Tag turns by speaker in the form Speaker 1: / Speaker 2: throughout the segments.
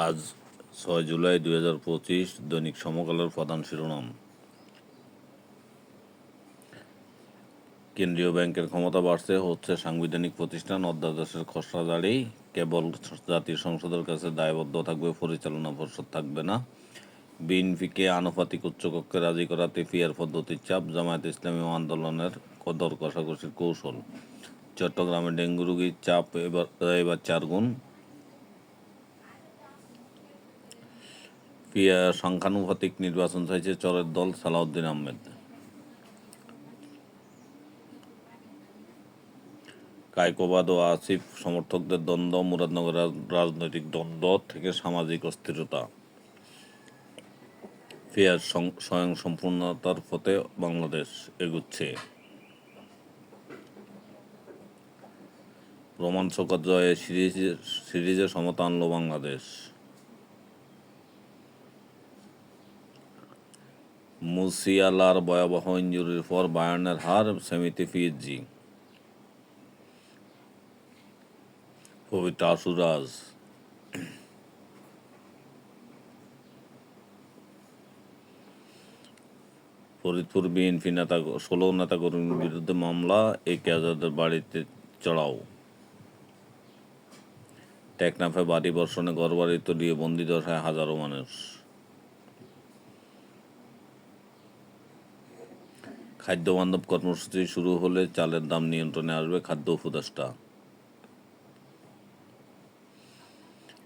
Speaker 1: আজ ছয় জুলাই দুই হাজার পঁচিশ দৈনিক সমকালের প্রধান শিরোনাম। কেন্দ্রীয় ব্যাংকের ক্ষমতা বাড়ছে, হচ্ছে সাংবিধানিক প্রতিষ্ঠান অধ্যাদেশের খসড়া জারি। কেবল জাতীয় সংসদের কাছে দায়বদ্ধ থাকবে, পরিচালনা পর্ষদ থাকবে না। বিএনপিকে আনুপাতিক উচ্চকক্ষে রাজি করাতে পিয়ার পদ্ধতির চাপ, জামায়াত ইসলামী আন্দোলনের কদর কষাকষির কৌশল। চট্টগ্রামে ডেঙ্গু রোগীর চাপ এবার এবার চার গুণ। সংখ্যানুপাতিক নির্বাচন চাইছে চরের দল সালাউদ্দিন আহমেদ। কায়কোবাদ ও আসিফ সমর্থকদের দ্বন্দ্ব মুরাদনগর রাজনৈতিক দ্বন্দ্ব থেকে সামাজিক অস্থিরতা। ফেয়ার স্বয়ং সম্পূর্ণতার পথে বাংলাদেশ এগুচ্ছে। রোমাঞ্চকর জয়ে সিরিজে সিরিজে সমতা আনলো বাংলাদেশ। মুসিয়ালার ভয়াবহ ইঞ্জুরির পর বায়ার্নের হার সেমিতে পিএসজি পবিত্র আশুরাজ। ফরিদপুর বিএনপি নেতা ষোলো নেতাকর্মীর বিরুদ্ধে মামলা, একে আজাদের বাড়িতে চড়াও। টেকনাফে বাড়ি বর্ষণে ঘরবাড়ি তলিয়ে বন্দি দশায় হাজারো মানুষ। খাদ্য বান্ধব কর্মসূচি শুরু হলে চালের দাম নিয়ন্ত্রণে আসবে খাদ্য উপদেষ্টা।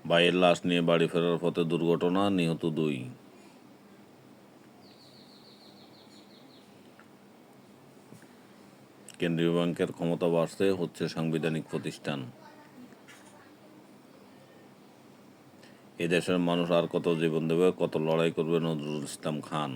Speaker 1: ভাইয়ের লাশ নিয়ে বাড়ি ফেরার পথে দুর্ঘটনা, নিহত দুই। কেন্দ্রীয় ব্যাংকের ক্ষমতা বাড়ছে, হচ্ছে সাংবিধানিক প্রতিষ্ঠান। এদেশের মানুষ আর কত জীবন দেবে, কত লড়াই করবে নজরুল ইসলাম খান।